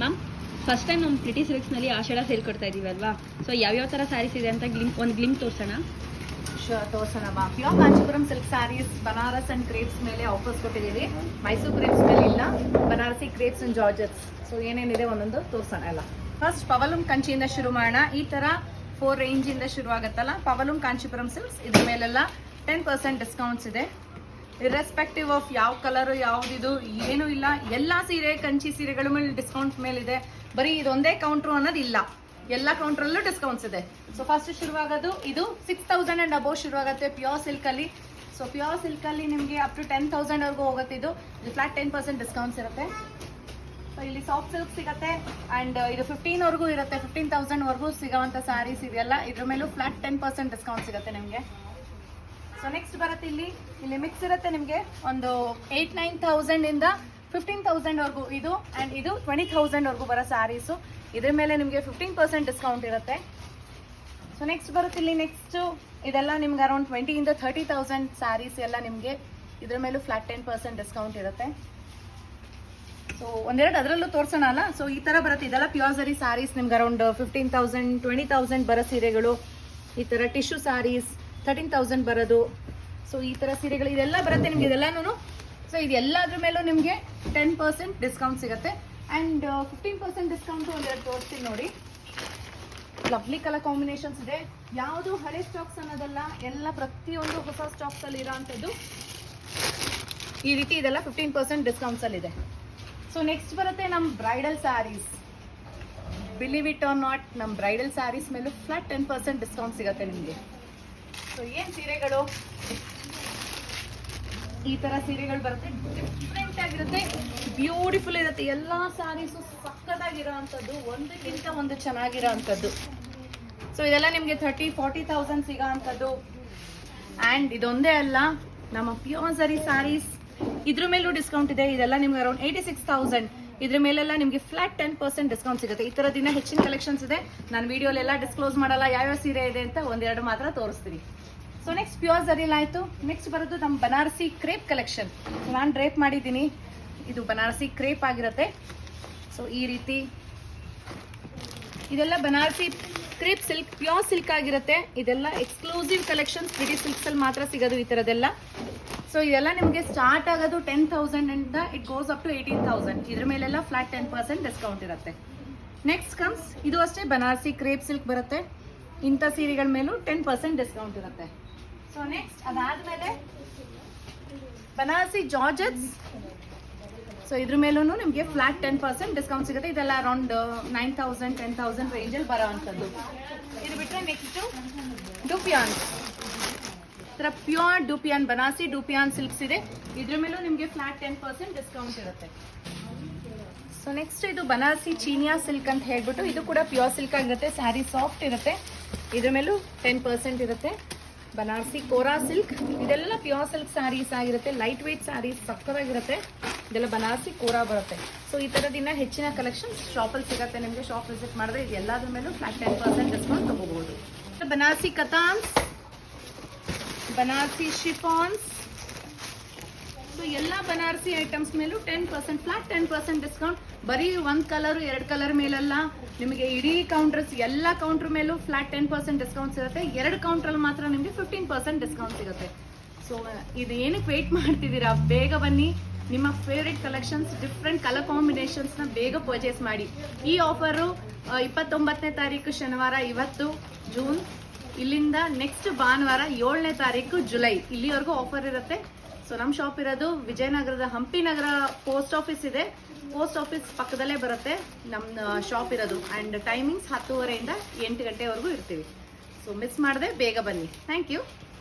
Ma'am first time ನಮ್ಮ pretty ಸಿಲ್ಕ್ಸ್ನಲ್ಲಿ ಆಷಾಢ sale ಕೊಡ್ತಾ ಇದೀವಿ ಅಲ್ವಾ? ಸೊ ಯಾವ್ಯಾವ ಥರ ಸ್ಯಾರೀಸ್ ಇದೆ ಅಂತ ಗ್ಲಿಮ್ ಒಂದು ಗ್ಲಿಮ್ ತೋರಿಸೋಣ. ತೋರ್ಸೋಣ ಬಾ pure Kanchipuram silk sarees Banaras and crepes ಮೇಲೆ ಆಫರ್ಸ್ ಕೊಟ್ಟಿದ್ದೀವಿ. ಮೈಸೂರು ಕ್ರೇಪ್ಸ್ ಮೇಲೆ ಇಲ್ಲ. Banarasi crepes and georgettes so ಏನೇನಿದೆ ಒಂದೊಂದು ತೋರ್ಸೋಣ ಎಲ್ಲ. ಫಸ್ಟ್ ಪವಲುಂ ಕಂಚಿಯಿಂದ ಶುರು ಮಾಡೋಣ. ಈ ತರ ಫೋರ್ ರೇಂಜ್ ಇಂದ ಶುರು ಆಗುತ್ತಲ್ಲ ಪವಲುಂ ಕಾಂಚೀಪುರಂ ಸಿಲ್ಕ್ಸ್ ಇದ್ರ ಮೇಲೆಲ್ಲ ಟೆನ್ ಪರ್ಸೆಂಟ್ ಡಿಸ್ಕೌಂಟ್ಸ್ ಇದೆ. ಇರ್ರೆಸ್ಪೆಕ್ಟಿವ್ ಆಫ್ ಯಾವ ಕಲರ್ ಯಾವ್ದಿದು ಏನೂ ಇಲ್ಲ. ಎಲ್ಲ ಸೀರೆ, ಕಂಚಿ ಸೀರೆಗಳ ಮೇಲೆ ಡಿಸ್ಕೌಂಟ್ ಮೇಲಿದೆ. ಬರೀ ಇದೊಂದೇ ಕೌಂಟ್ರು ಅನ್ನೋದು ಇಲ್ಲ. ಎಲ್ಲ ಕೌಂಟ್ರಲ್ಲೂ ಡಿಸ್ಕೌಂಟ್ಸ್ ಇದೆ. ಸೊ ಫಸ್ಟ್ ಶುರುವಾಗೋದು ಇದು ಸಿಕ್ಸ್ ತೌಸಂಡ್ ಆ್ಯಂಡ್ ಅಬೋವ್ ಶುರುವಾಗುತ್ತೆ ಪ್ಯೂರ್ ಸಿಲ್ಕ್ ಅಲ್ಲಿ. ಸೊ ಪ್ಯೂರ್ ಸಿಲ್ಕ್ ಅಲ್ಲಿ ನಿಮಗೆ ಅಪ್ ಟು ಟೆನ್ ತೌಸಂಡ್ವರೆಗೂ ಹೋಗುತ್ತೆ ಇದು. ಫ್ಲಾಟ್ ಟೆನ್ ಪರ್ಸೆಂಟ್ ಡಿಸ್ಕೌಂಟ್ಸ್ ಇರುತ್ತೆ. ಸೊ ಇಲ್ಲಿ ಸಾಫ್ಟ್ ಸಿಲ್ಕ್ ಸಿಗುತ್ತೆ ಅಂಡ್ ಇದು ಫಿಫ್ಟೀನ್ವರೆಗೂ ಇರುತ್ತೆ. ಫಿಫ್ಟೀನ್ ತೌಸಂಡ್ ವರ್ಗೂ ಸಿಗೋವಂಥ ಸ್ಯಾರೀಸ್ ಇದೆಯಲ್ಲ, ಇದ್ರ ಮೇಲೂ ಫ್ಲಾಟ್ ಟೆನ್ ಪರ್ಸೆಂಟ್ ಡಿಸ್ಕೌಂಟ್ ಸಿಗುತ್ತೆ ನಿಮಗೆ. ಸೊ ನೆಕ್ಸ್ಟ್ ಬರುತ್ತೆ ಇಲ್ಲಿ. ಇಲ್ಲಿ ಮಿಕ್ಸ್ ಇರುತ್ತೆ ನಿಮಗೆ ಒಂದು ಏಯ್ಟ್ ನೈನ್ ತೌಸಂಡ್ ಇಂದ ಫಿಫ್ಟೀನ್ ತೌಸಂಡ್ ವರ್ಗೂ ಇದು ಆ್ಯಂಡ್ ಇದು ಟ್ವೆಂಟಿ ತೌಸಂಡ್ ವರ್ಗೂ ಬರೋ ಸ್ಯಾರೀಸು ಇದ್ರ ಮೇಲೆ ನಿಮಗೆ ಫಿಫ್ಟೀನ್ ಪರ್ಸೆಂಟ್ ಡಿಸ್ಕೌಂಟ್ ಇರುತ್ತೆ. ಸೊ ನೆಕ್ಸ್ಟ್ ಬರುತ್ತೆ ಇಲ್ಲಿ ನೆಕ್ಸ್ಟು ಇದೆಲ್ಲ ನಿಮ್ಗೆ ಅರೌಂಡ್ ಟ್ವೆಂಟಿಯಿಂದ ಥರ್ಟಿ ತೌಸಂಡ್ ಸ್ಯಾರೀಸ್ ಎಲ್ಲ ನಿಮಗೆ ಇದ್ರ ಮೇಲೂ ಫ್ಲಾಟ್ ಟೆನ್ ಪರ್ಸೆಂಟ್ ಡಿಸ್ಕೌಂಟ್ ಇರುತ್ತೆ. ಸೊ ಒಂದೆರಡು ಅದರಲ್ಲೂ ತೋರಿಸೋಣ ಅಲ್ಲ? ಸೊ ಈ ಥರ ಬರುತ್ತೆ. ಇದೆಲ್ಲ ಪ್ಯೂರ್ ಸರಿ ಸ್ಯಾರೀಸ್ ನಿಮ್ಗೆ around fifteen thousand twenty thousand ಬರೋ ಸೀರೆಗಳು. ಈ ಥರ ಟಿಶ್ಯೂ ಸ್ಯಾರೀಸ್ ತರ್ಟೀನ್ ತೌಸಂಡ್ ಬರೋದು. ಸೊ ಈ ಥರ ಸೀರೆಗಳು ಇದೆಲ್ಲ ಬರುತ್ತೆ ನಿಮ್ಗೆ ಇದೆಲ್ಲನೂ ಸೊ ಇದೆಲ್ಲದ್ರ ಮೇಲೂ ನಿಮಗೆ ಟೆನ್ ಪರ್ಸೆಂಟ್ ಡಿಸ್ಕೌಂಟ್ ಸಿಗುತ್ತೆ. ಆ್ಯಂಡ್ ಫಿಫ್ಟೀನ್ ಪರ್ಸೆಂಟ್ ಡಿಸ್ಕೌಂಟು ಒಂದೆರಡು ತೋರಿಸ್ತೀನಿ ನೋಡಿ. ಲವ್ಲಿ ಕಲರ್ ಕಾಂಬಿನೇಷನ್ಸ್ ಇದೆ. ಯಾವುದು ಹಳೆ ಸ್ಟಾಕ್ಸ್ ಅನ್ನೋದಲ್ಲ, ಎಲ್ಲ ಪ್ರತಿಯೊಂದು ಹೊಸ ಸ್ಟಾಕ್ಸಲ್ಲಿ ಇರೋವಂಥದ್ದು ಈ ರೀತಿ ಇದೆಲ್ಲ ಫಿಫ್ಟೀನ್ ಪರ್ಸೆಂಟ್ ಡಿಸ್ಕೌಂಟ್ಸಲ್ಲಿದೆ ಸೊ ನೆಕ್ಸ್ಟ್ ಬರುತ್ತೆ ನಮ್ಮ bridal sarees believe it or not ನಮ್ಮ ಬ್ರೈಡಲ್ ಸ್ಯಾರೀಸ್ ಮೇಲೂ ಫ್ಲಾಟ್ ಟೆನ್ ಪರ್ಸೆಂಟ್ ಡಿಸ್ಕೌಂಟ್ ಸಿಗುತ್ತೆ ನಿಮಗೆ. ಸೊ ಏನು ಸೀರೆಗಳು? ಈ ತರ ಸೀರೆಗಳು ಬರುತ್ತೆ. ಡಿಫ್ರೆಂಟ್ ಆಗಿರುತ್ತೆ. ಬ್ಯೂಟಿಫುಲ್ ಇರುತ್ತೆ. ಎಲ್ಲಾ ಸ್ಯಾರೀಸು ಪಕ್ಕದಾಗಿರೋ ಅಂಥದ್ದು ಒಂದಕ್ಕಿಂತ ಒಂದು ಚೆನ್ನಾಗಿರೋ ಅಂಥದ್ದು ಸೊ ಇದೆಲ್ಲ ನಿಮಗೆ ಥರ್ಟಿ ಫಾರ್ಟಿ ತೌಸಂಡ್ ಸಿಗೋ ಅಂಥದ್ದು ಆ್ಯಂಡ್ ಇದೊಂದೇ ಅಲ್ಲ, ನಮ್ಮ ಪ್ಯೂರ್ ಸರಿ ಸ್ಯಾರೀಸ್ ಇದ್ರ ಮೇಲೂ ಡಿಸ್ಕೌಂಟ್ ಇದೆ. ಇದೆಲ್ಲ ನಿಮ್ಗೆ ಅರೌಂಡ್ ಏಯ್ಟಿ ಸಿಕ್ಸ್ ತೌಸಂಡ್ ಇದ್ರ ಮೇಲೆಲ್ಲ ನಿಮಗೆ ಫ್ಲಾಟ್ ಟೆನ್ ಪರ್ಸೆಂಟ್ ಡಿಸ್ಕೌಂಟ್ ಸಿಗುತ್ತೆ. ಈ ಥರದಿನ ಹೆಚ್ಚಿನ ಕಲೆಕ್ಷನ್ಸ್ ಇದೆ. ನಾನು ವಿಡಿಯೋಲೆಲ್ಲ ಡಿಸ್ಕ್ಲೋಸ್ ಮಾಡಲ್ಲ, ಯಾವ್ಯಾವ ಸೀರೆ ಇದೆ ಅಂತ ಒಂದೆರಡು ಮಾತ್ರ ತೋರಿಸ್ತೀನಿ. ಸೊ ನೆಕ್ಸ್ಟ್ ಪ್ಯೂರ್ ಜರಿಲ್ ಆಯಿತು. ನೆಕ್ಸ್ಟ್ ಬರೋದು ನಮ್ಮ ಬನಾರಸಿ ಕ್ರೇಪ್ ಕಲೆಕ್ಷನ್ ನಾನು ಡ್ರೇಪ್ ಮಾಡಿದ್ದೀನಿ. ಇದು ಬನಾರಸಿ ಕ್ರೇಪ್ ಆಗಿರುತ್ತೆ. ಸೊ ಈ ರೀತಿ. ಇದೆಲ್ಲ Banarasi crepe silk pure silk ಆಗಿರುತ್ತೆ. ಇದೆಲ್ಲ ಎಕ್ಸ್ಕ್ಲೂಸಿವ್ ಕಲೆಕ್ಷನ್ಸ್ ಪ್ರಿಟಿ ಸಿಲ್ಕ್ಸ್ ಅಲ್ಲಿ ಮಾತ್ರ ಸಿಗೋದು ಈ ಥರದ್ದೆಲ್ಲ ಸೊ ಇದೆಲ್ಲ ನಿಮಗೆ ಸ್ಟಾರ್ಟ್ ಆಗೋದು ಟೆನ್ ತೌಸಂಡ್ ಇಂದ it goes up to eighteen thousand ಇದ್ರ ಮೇಲೆಲ್ಲ ಫ್ಲಾಟ್ ಟೆನ್ ಪರ್ಸೆಂಟ್ ಡಿಸ್ಕೌಂಟ್ ಇರುತ್ತೆ. ನೆಕ್ಸ್ಟ್ ಕಮ್ಸ್ ಇದು ಅಷ್ಟೇ ಬನಾರಸಿ ಕ್ರೇಪ್ ಸಿಲ್ಕ್ ಬರುತ್ತೆ. ಇಂಥ ಸೀರೆಗಳ ಮೇಲೂ ಟೆನ್ ಪರ್ಸೆಂಟ್ ಡಿಸ್ಕೌಂಟ್ ಇರುತ್ತೆ. ಸೊ ನೆಕ್ಸ್ಟ್ ಅದಾದ್ಮೇಲೆ ಬನಾರಸಿ ಜಾರ್ಜೆಟ್ಸ್ ಸೊ ಇದ್ರ ಮೇಲೂ ನಿಮಗೆ ಫ್ಲಾಟ್ ಟೆನ್ ಪರ್ಸೆಂಟ್ ಡಿಸ್ಕೌಂಟ್ ಸಿಗುತ್ತೆ. ಇದೆಲ್ಲ around nine thousand ten thousand ರೇಂಜಲ್ಲಿ ಬರೋ ಅಂಥದ್ದು. ಇದು ಬಿಟ್ಟರೆ ನೆಕ್ಸ್ಟು ಡುಪಿಯಾನ್ ಥರ ಪ್ಯೂರ್ ಡುಪಿಯಾನ್ ಬನಾಸಿ ಡುಪಿಯಾನ್ ಸಿಲ್ಕ್ಸ್ ಇದೆ. ಇದ್ರ ಮೇಲೂ ನಿಮಗೆ ಫ್ಲಾಟ್ ಟೆನ್ ಪರ್ಸೆಂಟ್ ಡಿಸ್ಕೌಂಟ್ ಇರುತ್ತೆ. ಸೊ ನೆಕ್ಸ್ಟ್ ಇದು ಬನಾಸಿ ಚೀನಿಯಾ ಸಿಲ್ಕ್ ಅಂತ ಹೇಳ್ಬಿಟ್ಟು ಇದು ಕೂಡ ಪ್ಯೂರ್ ಸಿಲ್ಕ್ ಆಗಿರುತ್ತೆ. ಸ್ಯಾರಿ ಸಾಫ್ಟ್ ಇರುತ್ತೆ. ಇದ್ರ ಮೇಲೂ ಟೆನ್ ಪರ್ಸೆಂಟ್ ಇರುತ್ತೆ. ಬನಾರಸಿ ಕೋರಾ ಸಿಲ್ಕ್ ಇದೆಲ್ಲ ಪ್ಯೂರ್ ಸಿಲ್ಕ್ ಸ್ಯಾರೀಸ್ ಆಗಿರುತ್ತೆ. ಲೈಟ್ ವೆಯ್ಟ್ ಸ್ಯಾರೀಸ್ ಸಕ್ಕತ್ತಾಗಿರುತ್ತೆ. ಇದೆಲ್ಲ ಬನಾರಸಿ ಕೋರಾ ಬರುತ್ತೆ. ಸೊ ಈ ಥರದಿನ ಹೆಚ್ಚಿನ ಕಲೆಕ್ಷನ್ ಶಾಪಲ್ಲಿ ಸಿಗುತ್ತೆ. ನಿಮಗೆ ಶಾಪ್ ವಿಸಿಟ್ ಮಾಡಿದ್ರೆ ಇದು ಎಲ್ಲದ್ರ ಮೇಲೂ ಫ್ಲಾಟ್ ಟೆನ್ ಪರ್ಸೆಂಟ್ ಡಿಸ್ಕೌಂಟ್ ತಗೋಬಹುದು ಬನಾರಸಿ ಕಥಾನ್ಸ್, ಬನಾರಸಿ ಶಿಫಾನ್ಸ್. ಸೊ ಎಲ್ಲ ಬನಾರಸಿ ಐಟಮ್ಸ್ ಮೇಲೂ ten percent flat ten percent discount ಬರೀ ಒಂದು ಕಲರ್ ಎರಡು ಕಲರ್ ಮೇಲೆಲ್ಲ. ನಿಮಗೆ ಇಡೀ ಕೌಂಟರ್ಸ್ ಎಲ್ಲ ಕೌಂಟರ್ ಮೇಲೂ ಫ್ಲಾಟ್ ಟೆನ್ ಪರ್ಸೆಂಟ್ ಡಿಸ್ಕೌಂಟ್ ಸಿಗುತ್ತೆ. ಎರಡು ಕೌಂಟ್ರಲ್ಲಿ ಮಾತ್ರ ನಿಮಗೆ ಫಿಫ್ಟೀನ್ ಪರ್ಸೆಂಟ್ ಡಿಸ್ಕೌಂಟ್ ಸಿಗುತ್ತೆ. ಸೊ ಇದು ಏನಕ್ಕೆ ವೆಯ್ಟ್ ಮಾಡ್ತಿದ್ದೀರಾ? ಬೇಗ ಬನ್ನಿ. ನಿಮ್ಮ ಫೇವ್ರೆಟ್ ಕಲೆಕ್ಷನ್ಸ್ ಡಿಫ್ರೆಂಟ್ ಕಲರ್ ಕಾಂಬಿನೇಷನ್ಸ್ನ ಬೇಗ ಪರ್ಚೇಸ್ ಮಾಡಿ. ಈ ಆಫರು ಇಪ್ಪತ್ತೊಂಬತ್ತನೇ ತಾರೀಕು ಶನಿವಾರ, ಇವತ್ತು ಜೂನ್ ಇಲ್ಲಿಂದ ನೆಕ್ಸ್ಟ್ ಭಾನುವಾರ ಏಳನೇ ತಾರೀಕು ಜುಲೈ ಇಲ್ಲಿವರೆಗೂ ಆಫರ್ ಇರುತ್ತೆ. ಸೊ ನಮ್ಮ ಶಾಪ್ ಇರೋದು ವಿಜಯನಗರದ ಹಂಪಿ ನಗರ ಪೋಸ್ಟ್ ಆಫೀಸ್ ಇದೆ. ಪೋಸ್ಟ್ ಆಫೀಸ್ ಪಕ್ಕದಲ್ಲೇ ಬರುತ್ತೆ ನಮ್ಮ ಶಾಪ್ ಇರೋದು. ಆ್ಯಂಡ್ ಟೈಮಿಂಗ್ಸ್ ಹತ್ತುವರೆಯಿಂದ ಎಂಟು ಗಂಟೆವರೆಗೂ ಇರ್ತೀವಿ. ಸೊ ಮಿಸ್ ಮಾಡದೆ ಬೇಗ ಬನ್ನಿ. Thank you